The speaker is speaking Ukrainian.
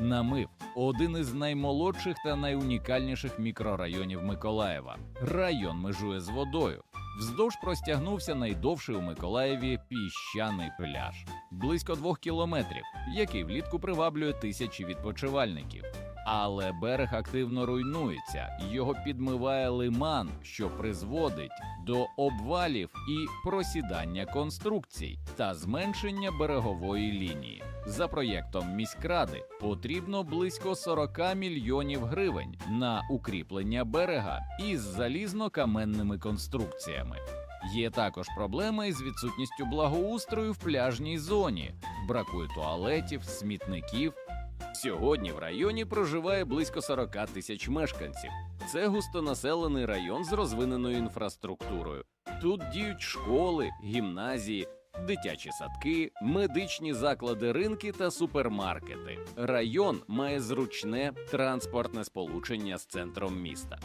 Намив один із наймолодших та найунікальніших мікрорайонів Миколаєва. Район межує з водою. Вздовж простягнувся найдовший у Миколаєві піщаний пляж близько двох кілометрів, який влітку приваблює тисячі відпочивальників. Але берег активно руйнується, його підмиває лиман, що призводить до обвалів і просідання конструкцій та зменшення берегової лінії. За проєктом міськради потрібно близько 40 мільйонів гривень на укріплення берега із залізно-каменними конструкціями. Є також проблеми із відсутністю благоустрою в пляжній зоні, бракує туалетів, смітників. Сьогодні в районі проживає близько 40 тисяч мешканців. Це густонаселений район з розвиненою інфраструктурою. Тут діють школи, гімназії, дитячі садки, медичні заклади, ринки та супермаркети. Район має зручне транспортне сполучення з центром міста.